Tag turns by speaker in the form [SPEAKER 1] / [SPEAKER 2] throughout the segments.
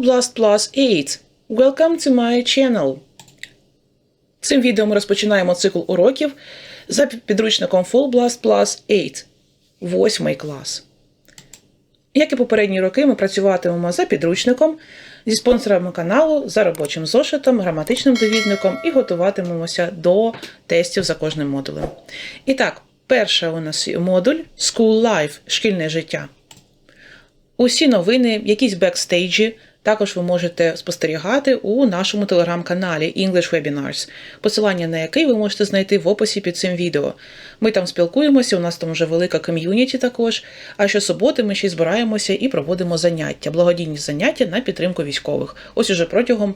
[SPEAKER 1] Blast Plus 8. Welcome to my channel. Цим відео ми розпочинаємо цикл уроків за підручником Full Blast Plus 8. Восьмий клас. Як і попередні роки, ми працюватимемо за підручником зі спонсорами каналу, за робочим зошитом, граматичним довідником і готуватимемося до тестів за кожним модулем. І так, перший у нас модуль School Life шкільне життя. Усі новини, якісь бекстейджі, також ви можете спостерігати у нашому телеграм-каналі English Webinars, посилання на який ви можете знайти в описі під цим відео. Ми там спілкуємося, у нас там вже велика ком'юніті також. А щосуботи ми ще й збираємося і проводимо заняття, благодійні заняття на підтримку військових. Ось уже протягом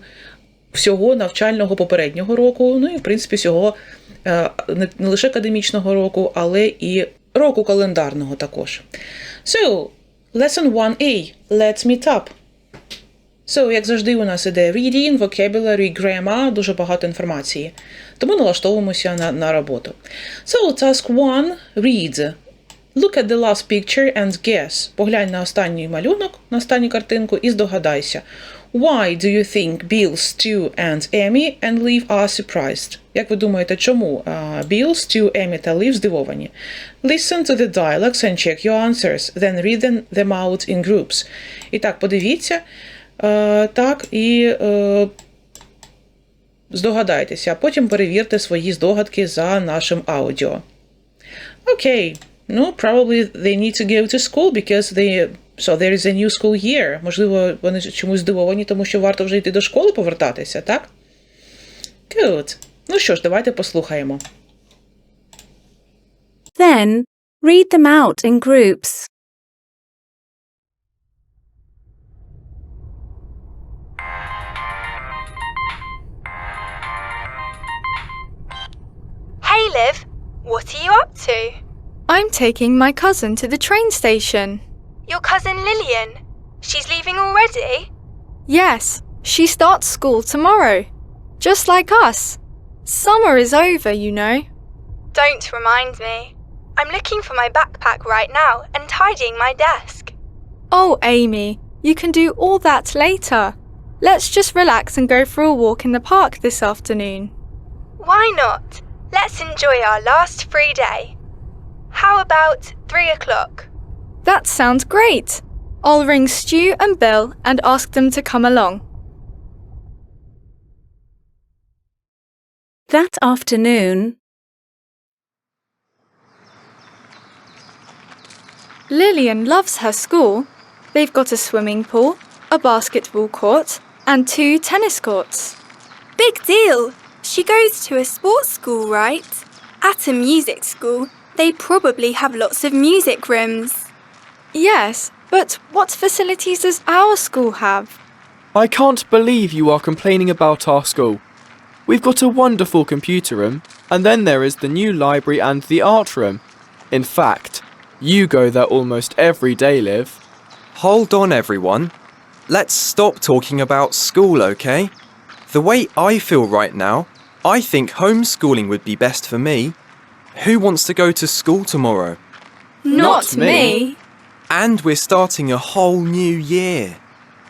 [SPEAKER 1] всього навчального попереднього року, ну і в принципі всього е, не лише академічного року, але і року календарного також. So, lesson 1A. Let's meet up. So, як завжди, у нас іде reading, vocabulary, grammar, дуже багато інформації. Тому налаштовуємося на, на роботу. So, task 1. Read. Look at the last picture and guess. Поглянь на останній малюнок, на останню картинку і здогадайся. Why do you think Bill, Stu and Amy and Liv are surprised? Як ви думаєте, чому uh, Bill, Stu, Amy та Liv здивовані? Listen to the dialogues and check your answers, then read them, out in groups. І так, подивіться, е, так, і е, здогадайтеся, а потім перевірте свої здогадки за нашим аудіо. Окей. Ну, probably they need to go to school because they... So there is a new school year. Можливо, вони чомусь здивовані, тому що варто вже йти до школи повертатися, так? Good. Ну що ж, давайте послухаємо.
[SPEAKER 2] Then, read them out in groups.
[SPEAKER 3] Liv, what are you up to?
[SPEAKER 4] I'm taking my cousin to the train station.
[SPEAKER 3] Your cousin Lillian. She's leaving already?
[SPEAKER 4] Yes, she starts school tomorrow. Just like us. Summer is over, you know.
[SPEAKER 3] Don't remind me. I'm looking for my backpack right now and tidying my desk.
[SPEAKER 4] Oh, Amy, you can do all that later. Let's just relax and go for a walk in the park this afternoon.
[SPEAKER 3] Why not? Let's enjoy our last free day. How about three o'clock?
[SPEAKER 4] That sounds great. I'll ring Stu and Bill and ask them to come along.
[SPEAKER 2] That afternoon,
[SPEAKER 4] Lillian loves her school. They've got a swimming pool, a basketball court, and two tennis courts.
[SPEAKER 3] Big deal. She goes to a sports school, right? At a music school, they probably have lots of music rooms.
[SPEAKER 4] Yes, but what facilities does our school have?
[SPEAKER 5] I can't believe you are complaining about our school. We've got a wonderful computer room, and then there is the new library and the art room. In fact, you go there almost every day, Liv.
[SPEAKER 6] Hold on, everyone. Let's stop talking about school, okay? The way I feel right now, I think homeschooling would be best for me. Who wants to go to school tomorrow?
[SPEAKER 5] Not me.
[SPEAKER 6] And we're starting a whole new year.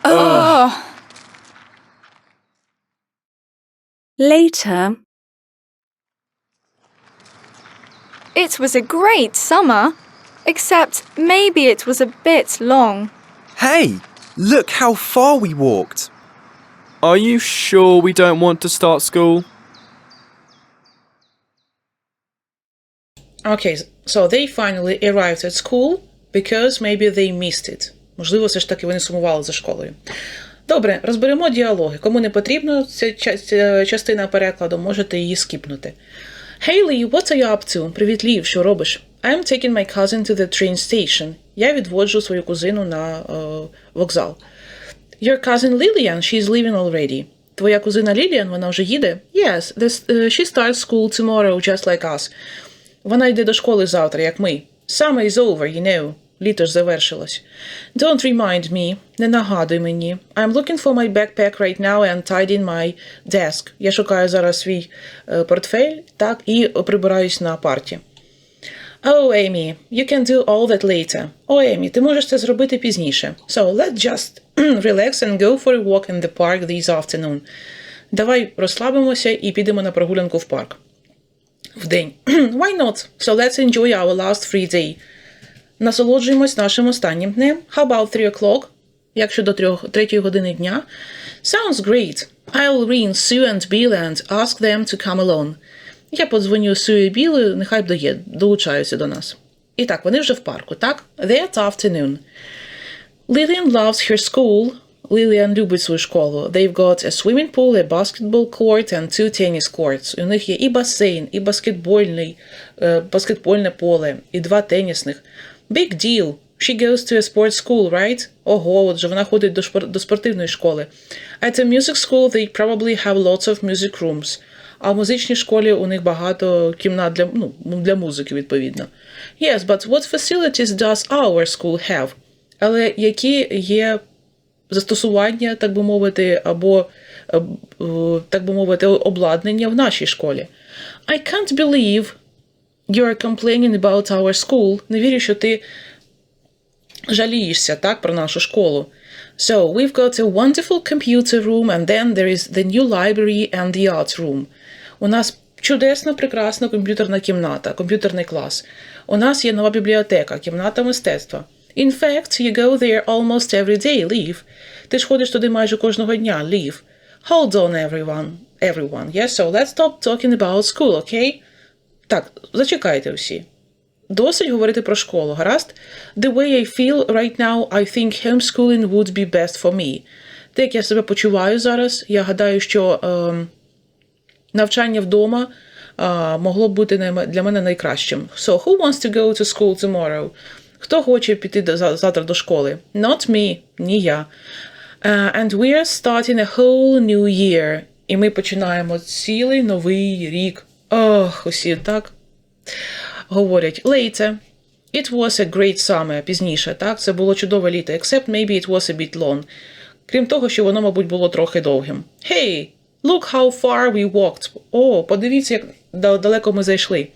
[SPEAKER 4] Oh.
[SPEAKER 2] later,
[SPEAKER 4] It was a great summer, except maybe it was a bit long.
[SPEAKER 6] Hey, look how far we walked.
[SPEAKER 5] Are you sure we don't want to start school?
[SPEAKER 1] Okay, so they finally arrived at school because maybe they missed it. Можливо, все ж таки вони сумували за школою. Добре, розберемо діалоги. Кому не потрібно ця ча- ця частина перекладу, можете її скіпнути. Hey Lee, what are you up to? Привіт, Лів, що робиш? I'm taking my cousin to the train station. Я відводжу свою кузину на е, вокзал. Your cousin Lillian, she's leaving already. Твоя кузина Ліліан, вона вже їде? Yes, this, uh, she starts school tomorrow just like us. Вона йде до школи завтра, як ми. Summer is over, you know. Літо ж завершилось. Don't remind me. Не нагадуй мені. I'm looking for my backpack right now and tidying my desk. Я шукаю зараз свій е, портфель, так, і прибираюсь на парті. Oh, Amy, you can do all that later. О, Емі, ти можеш це зробити пізніше. So, let's just relax and go for a walk in the park this afternoon. Давай розслабимося і підемо на прогулянку в парк. Вдень. Why not? So let's enjoy our last free day. Насолоджуємось нашим останнім днем. How about 3 o'clock? Як щодо трьох- третьої години дня? Sounds great. I'll ring Sue and Bill and ask them to come along. Я подзвоню Сue і Білу, нехай дає, долучаються до нас. І так, вони вже в парку, так? That afternoon. Lillian loves her school. Lillian любить свою школу. They've got a swimming pool, a basketball court and two tennis courts. У них є і басейн, і е, баскетбольне поле, і два тенісних. Big deal. She goes to a sports school, right? Ого, отже, вона ходить до, спортивної школи. At a music school they probably have lots of music rooms. А в музичній школі у них багато кімнат для, ну, для музики, відповідно. Yes, but what facilities does our school have? Але які є застосування, так би мовити, або, е, е, так би мовити, обладнання в нашій школі? I can't believe you're complaining about our school. Не вірю, що ти жалієшся, так, про нашу школу. So, we've got a wonderful computer room, and then there is the new library and the art room. У нас чудесна, прекрасна комп'ютерна кімната, комп'ютерний клас. У нас є нова бібліотека, кімната мистецтва. In fact, you go there almost every day, Liv. Ти ж ходиш туди майже кожного дня, Liv. Hold on, everyone. Everyone. Yes, so let's stop talking about school, okay? Так, зачекайте всі. Досить говорити про школу, гаразд? The way I feel right now, I think homeschooling would be best for me. Те, як я себе почуваю зараз, я гадаю, що ем, навчання вдома е, могло б бути для мене найкращим. So, who wants to go to school tomorrow? Хто хоче піти до- завтра до школи? Not me, ні я. Uh, and we're starting a whole new year. І ми починаємо цілий новий рік. Ох, усі так говорять later. It was a great summer, пізніше, так? Це було чудове літо, except maybe it was a bit long. Крім того, що воно, мабуть, було трохи довгим. Hey, look how far we walked. О, подивіться, як далеко ми зайшли.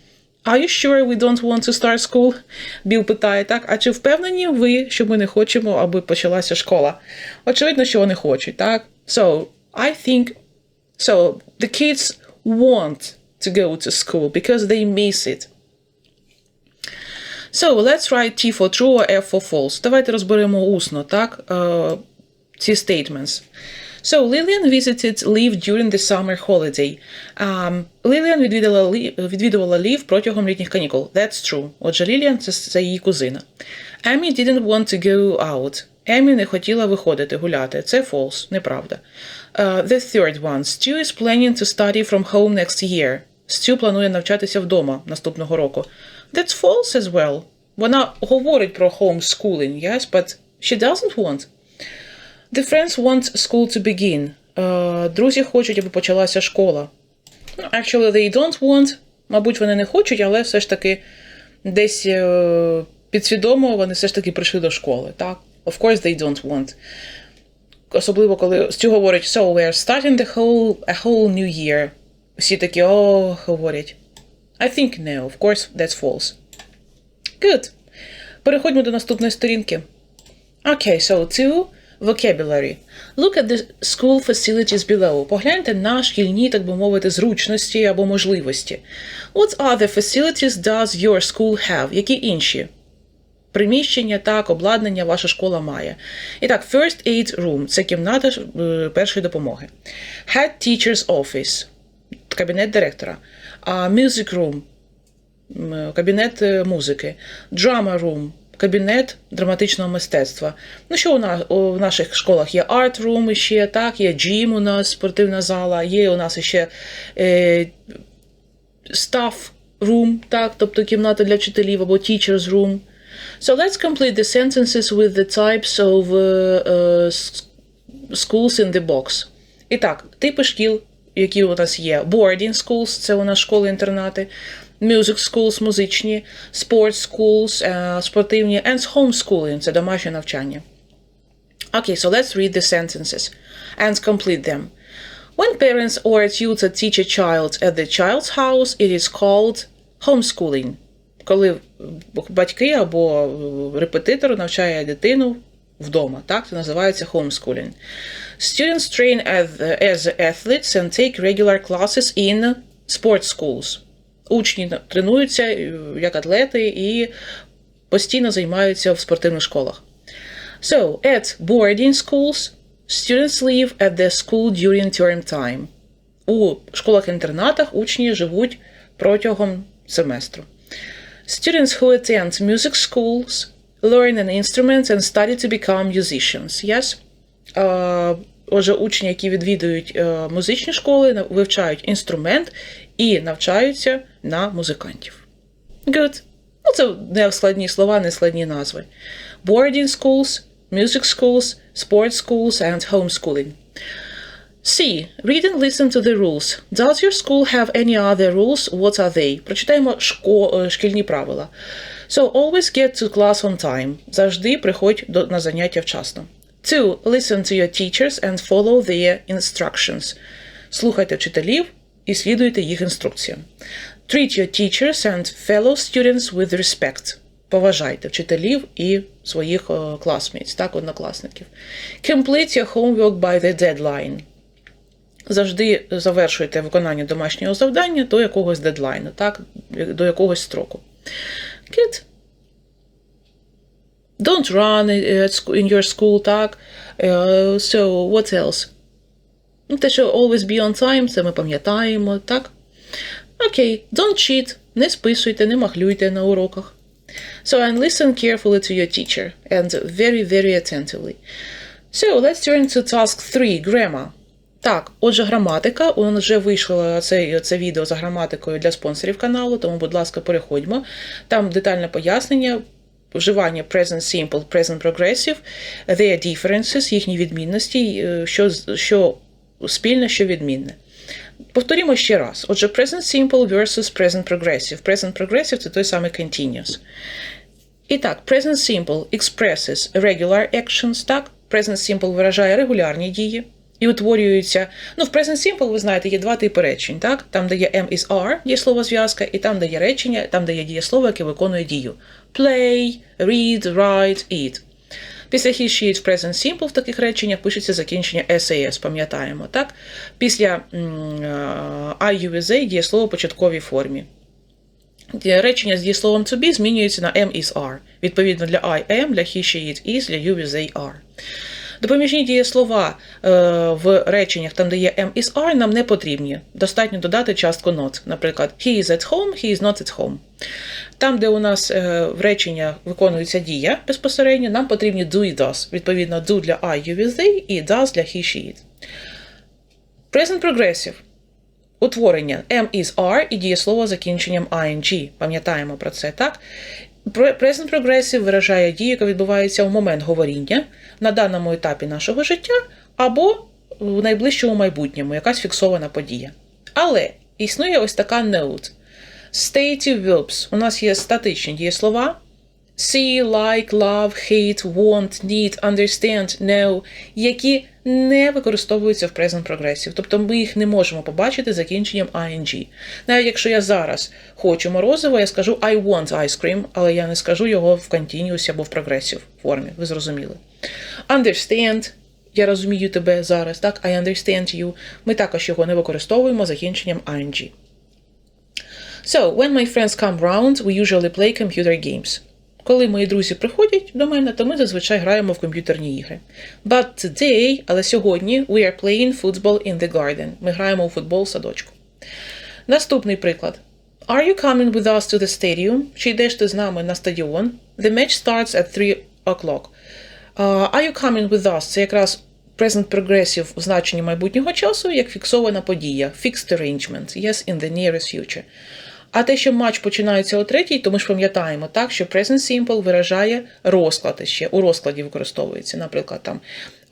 [SPEAKER 1] Are you sure we don't want to start school? Біл питає, так? А чи впевнені ви, що ми не хочемо, аби почалася школа? Очевидно, що вони хочуть, так? So, I think So the kids want to go to school because they miss it. So let's write T for true or F for false. Давайте розберемо усно, так? Е, ці statements. So Lillian visited Liv during the summer holiday. Um, Lillian відвідала, Лі- відвідувала Лів протягом літніх канікул. That's true. Отже, Ліліан це, це її кузина. Amy didn't want to go out. Емі не хотіла виходити гуляти. Це false, неправда. Uh, the third one. Stu is planning to study from home next year. Stu планує навчатися вдома наступного року. That's false as well. Вона говорить про homeschooling, yes, but she doesn't want. The friends want school to begin. Uh, друзі хочуть, аби почалася школа. Actually, they don't want. Мабуть, вони не хочуть, але все ж таки десь е, підсвідомо вони все ж таки прийшли до школи. Так? Of course they don't want. Особливо, коли Стю говорить, so we're starting the whole, a whole new year. Всі такі, о, говорять. I think no, of course, that's false. Good. Переходьмо до наступної сторінки. Okay, so to vocabulary. Look at the school facilities below. Погляньте на шкільні, так би мовити, зручності або можливості. What other facilities does your school have? Які інші? Приміщення, так, обладнання ваша школа має. І так, First Aid Room це кімната е, першої допомоги. Head Teacher's Office кабінет директора. Music Room кабінет е, музики. Drama Room кабінет драматичного мистецтва. Ну, що у нас у наших школах є Room ще, так, є Gym у нас, спортивна зала, є у нас ще е, Room, так, тобто кімната для вчителів або Teachers Room. So let's complete the sentences with the types of uh, schools in the box. І так, типи шкіл, які у нас є: boarding schools, це у нас школи-інтернати, music schools, музичні, sports schools, е, спортивні, and homeschooling, це домашнє навчання. Okay, so let's read the sentences and complete them. When parents or a tutor teach a child at the child's house, it is called homeschooling. коли батьки або репетитор навчає дитину вдома. Так, це називається homeschooling. Students train as, as athletes and take regular classes in sports schools. Учні тренуються е, як атлети і постійно займаються в спортивних школах. So, at boarding schools, students live at the school during term time. У школах-інтернатах учні живуть протягом семестру. Students who attend music schools learn an instrument and study to become musicians. Yes? Е, Отже, учні, які відвідують е, музичні школи, вивчають інструмент і навчаються на музикантів. Good. Ну, це не складні слова, не складні назви. Boarding schools, music schools, sports schools and homeschooling. C. Read and listen to the rules. Does your school have any other rules? What are they? Прочитаємо шко, е, шкільні правила. So, always get to class on time. Завжди приходь до, на заняття вчасно. 2. Listen to your teachers and follow their instructions. Слухайте вчителів і слідуйте їх інструкціям. Treat your teachers and fellow students with respect. Поважайте вчителів і своїх е, так, однокласників. Complete your homework by the deadline. Завжди завершуйте виконання домашнього завдання до якогось дедлайну, так, до якогось строку. Good. Don't run sc- in your school, так. Е, So, what else? Ну, те, що always be on time, це ми пам'ятаємо, так? Окей, don't cheat, не списуйте, не махлюйте на уроках. So, and listen carefully to your teacher, and very, very attentively. So, let's turn to task 3, grammar. Так, отже, граматика. У нас вже вийшло це, це відео за граматикою для спонсорів каналу, тому, будь ласка, переходьмо. Там детальне пояснення, вживання present simple, present progressive, their differences, їхні відмінності, е, що, що спільне, що відмінне. Повторімо ще раз. Отже, present simple versus present progressive. Present progressive – це той самий continuous. І так, present simple expresses regular actions, так? Present simple виражає регулярні дії і утворюються. Ну, в present simple, ви знаєте, є два типи речень, так? Там, де є M is are, дієслово зв'язка, і там, де є речення, там, де є дієслово, яке виконує дію. Play, read, write, eat. Після he, she, it в present simple в таких реченнях пишеться закінчення SAS, пам'ятаємо, так? Після I, you, a дієслово в початковій формі. Речення з дієсловом to be змінюється на am is are. Відповідно, для I am, для he, she, it is, для you, they are. Допоміжні дієслова е, в реченнях, там, де є am is are, нам не потрібні. Достатньо додати частку not. Наприклад, he is at home, he is not at home. Там, де у нас е, в реченнях виконується дія безпосередньо, нам потрібні do і does. Відповідно, do для I, you, is they і does для he, she, it. Present progressive. Утворення am is are і дієслово закінченням ing. Пам'ятаємо про це, так? Pre- Present progressive виражає дію, яка відбувається в момент говоріння на даному етапі нашого життя або в найближчому майбутньому, якась фіксована подія. Але існує ось така note. Stative verbs. У нас є статичні дієслова. See, like, love, hate, want, need, understand, know, які не використовуються в present progressive. Тобто ми їх не можемо побачити закінченням ing. Навіть якщо я зараз хочу морозиво, я скажу I want ice cream, але я не скажу його в continuous або в progressive формі. Ви зрозуміли. Understand. Я розумію тебе зараз, так? I understand you. Ми також його не використовуємо закінченням ing. So, when my friends come round, we usually play computer games. Коли мої друзі приходять до мене, то ми зазвичай граємо в комп'ютерні ігри. But today, але сьогодні, we are playing football in the garden. Ми граємо у футбол в садочку. Наступний приклад. Are you coming with us to the stadium? Чи йдеш ти з нами на стадіон? The match starts at 3 o'clock. Uh, are you coming with us? Це якраз present progressive в значенні майбутнього часу, як фіксована подія. Fixed arrangement. Yes, in the nearest future. А те, що матч починається о третій, то ми ж пам'ятаємо так, що present simple виражає розклад ще. У розкладі використовується. Наприклад, там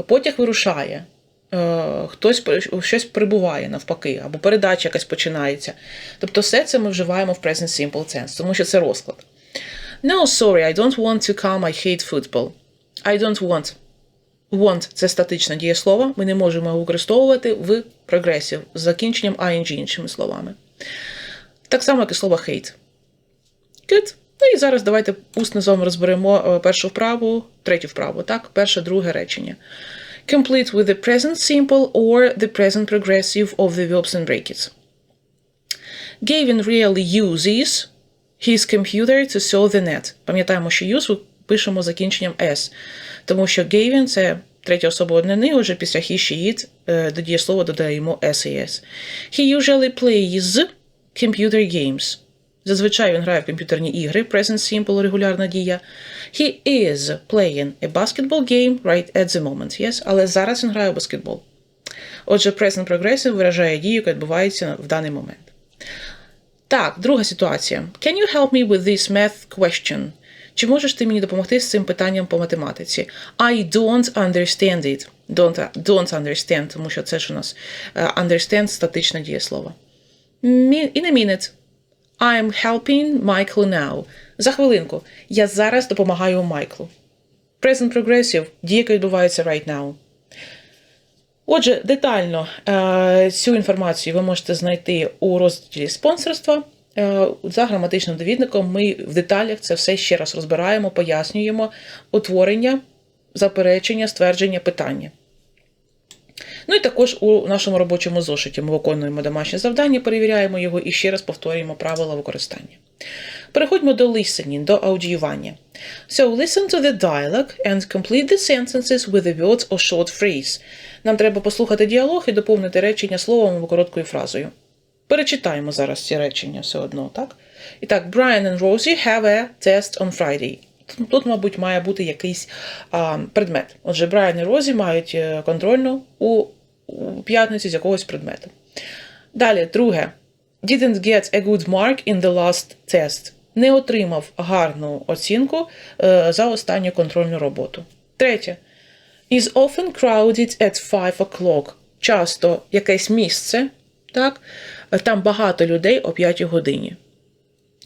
[SPEAKER 1] потяг вирушає, е, хтось щось прибуває навпаки, або передача якась починається. Тобто все це ми вживаємо в present simple tense, тому що це розклад. No, sorry, I don't want to come, I hate football. I don't want. Want – це статичне дієслово, ми не можемо його використовувати в прогресів з закінченням ing, іншими словами. Так само, як і слово hate. Good. Ну і зараз давайте усно з вами розберемо е, першу вправу, третю вправу, так? Перше, друге речення. Complete with the present simple or the present progressive of the verbs and brackets. Gavin really uses his computer to surf the net. Пам'ятаємо, що use пишемо закінченням s, тому що Gavin – це третя особа однини, отже після he, she, it е, до дієслова додаємо s і s. He usually plays computer games. Зазвичай він грає в комп'ютерні ігри, present simple, регулярна дія. He is playing a basketball game right at the moment, yes? Але зараз він грає у баскетбол. Отже, present progressive виражає дію, яка відбувається в даний момент. Так, друга ситуація. Can you help me with this math question? Чи можеш ти мені допомогти з цим питанням по математиці? I don't understand it. Don't, don't understand, тому що це ж у нас е, understand статичне дієслово. In a minute. I'm helping Michael now. За хвилинку. Я зараз допомагаю Майклу. Present progressive дія, яка відбувається right now. Отже, детально е, цю інформацію ви можете знайти у розділі спонсорства. Е, за граматичним довідником ми в деталях це все ще раз розбираємо, пояснюємо утворення, заперечення, ствердження, питання. Ну і також у нашому робочому зошиті ми виконуємо домашнє завдання, перевіряємо його і ще раз повторюємо правила використання. Переходьмо до listening, до аудіювання. So listen to the dialogue and complete the sentences with a word or short phrase. Нам треба послухати діалог і доповнити речення словом або короткою фразою. Перечитаємо зараз ці речення все одно, так? І так, Brian and Rosie have a test on Friday. Тут, мабуть, має бути якийсь а, предмет. Отже, Брайан і Розі мають е, контрольну у, у п'ятницю з якогось предмету. Далі, друге. Didn't get a good mark in the last test. Не отримав гарну оцінку е, за останню контрольну роботу. Третє. Is often crowded at 5 o'clock. Часто якесь місце, так? там багато людей о 5 годині.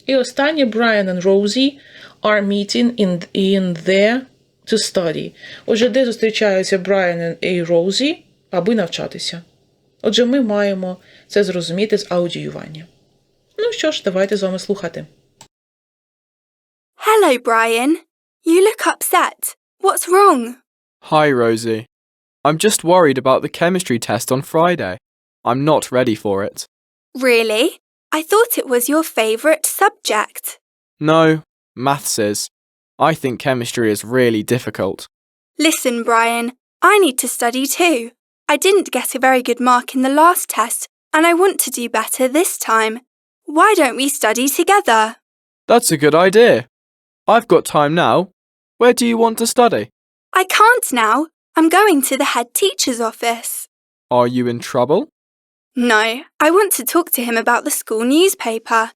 [SPEAKER 1] І останнє Brian and Rosie are meeting in, in there to study. Отже, де зустрічаються Brian і Rosie, аби навчатися. Отже, ми маємо це зрозуміти з аудіювання. Ну що ж, давайте з вами слухати.
[SPEAKER 3] Hello, Brian. You look upset. What's wrong?
[SPEAKER 5] Hi, Rosie. I'm just worried about the chemistry test on Friday. I'm not ready for it.
[SPEAKER 3] Really? I thought it was your favourite subject.
[SPEAKER 5] No, maths is. I think chemistry is really difficult.
[SPEAKER 3] Listen, Brian, I need to study too. I didn't get a very good mark in the last test, and I want to do better this time. Why don't we study together?
[SPEAKER 5] That's a good idea. I've got time now. Where do you want to study?
[SPEAKER 3] I can't now. I'm going to the head teacher's office.
[SPEAKER 5] Are you in trouble?
[SPEAKER 3] No, I want to talk to him about the school newspaper.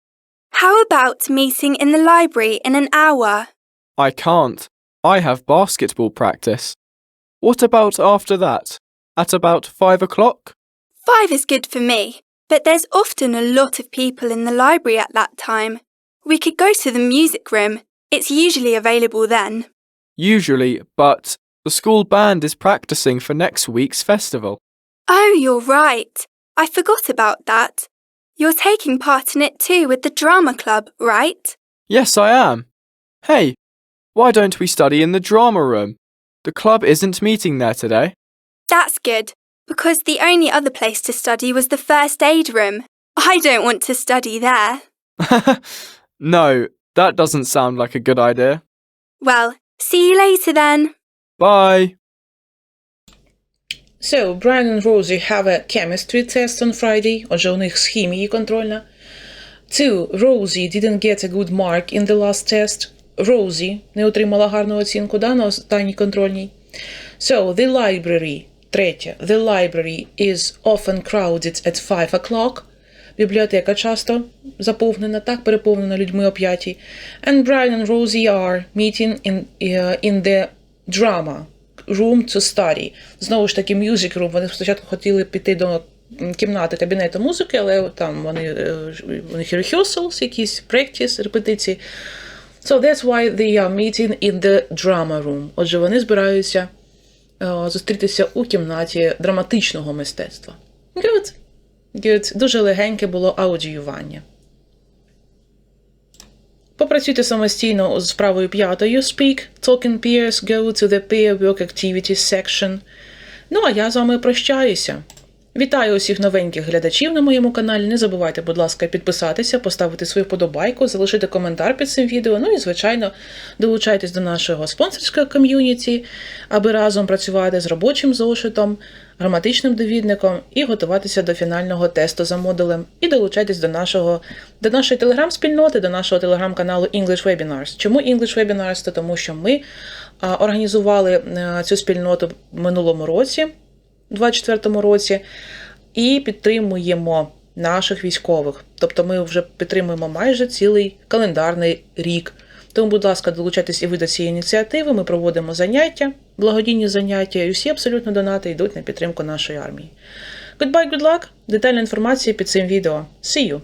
[SPEAKER 3] How about meeting in the library in an hour?
[SPEAKER 5] I can't. I have basketball practice. What about after that? At about five o'clock?
[SPEAKER 3] Five is good for me, but there's often a lot of people in the library at that time. We could go to the music room. It's usually available then.
[SPEAKER 5] Usually, but the school band is practicing for next week's festival.
[SPEAKER 3] Oh, you're right. I forgot about that. You're taking part in it too with the drama club, right?
[SPEAKER 5] Yes, I am. Hey, why don't we study in the drama room? The club isn't meeting there today.
[SPEAKER 3] That's good, because the only other place to study was the first aid room. I don't want to study there.
[SPEAKER 5] no, that doesn't sound like a good idea.
[SPEAKER 3] Well, see you later then.
[SPEAKER 5] Bye.
[SPEAKER 1] So, Brian and Rosie have a chemistry test on Friday. Отже, у них з хімії контрольна. Two. Rosie didn't get a good mark in the last test. Rosie не отримала гарну оцінку да, на останній контрольній. So, the library. Третє. The library is often crowded at 5 o'clock. Бібліотека часто заповнена, так, переповнена людьми о п'ятій. And Brian and Rosie are meeting in, uh, in the drama room to study. Знову ж таки, music room. Вони спочатку хотіли піти до кімнати кабінету музики, але там вони е, у них rehearsals, якісь practice, репетиції. So that's why they are meeting in the drama room. Отже, вони збираються е, зустрітися у кімнаті драматичного мистецтва. Good. Good. Дуже легеньке було аудіювання. Попрацюйте самостійно з вправою п'ятою Speak, Talking Peers, Go to the Peer Work Activities section. Ну а я з вами прощаюся. Вітаю усіх новеньких глядачів на моєму каналі. Не забувайте, будь ласка, підписатися, поставити свою подобайку, залишити коментар під цим відео. Ну і, звичайно, долучайтесь до нашого спонсорського ком'юніті, аби разом працювати з робочим зошитом, граматичним довідником і готуватися до фінального тесту за модулем. І долучайтесь до нашого до нашої телеграм-спільноти, до нашого телеграм-каналу English Webinars. Чому English Webinars? Та Тому що ми організували е, цю спільноту в минулому році. 2024 році, і підтримуємо наших військових. Тобто ми вже підтримуємо майже цілий календарний рік. Тому, будь ласка, долучайтесь і ви до цієї ініціативи. Ми проводимо заняття, благодійні заняття, і всі абсолютно донати йдуть на підтримку нашої армії. Goodbye, good luck! Детальна інформація під цим відео. See you!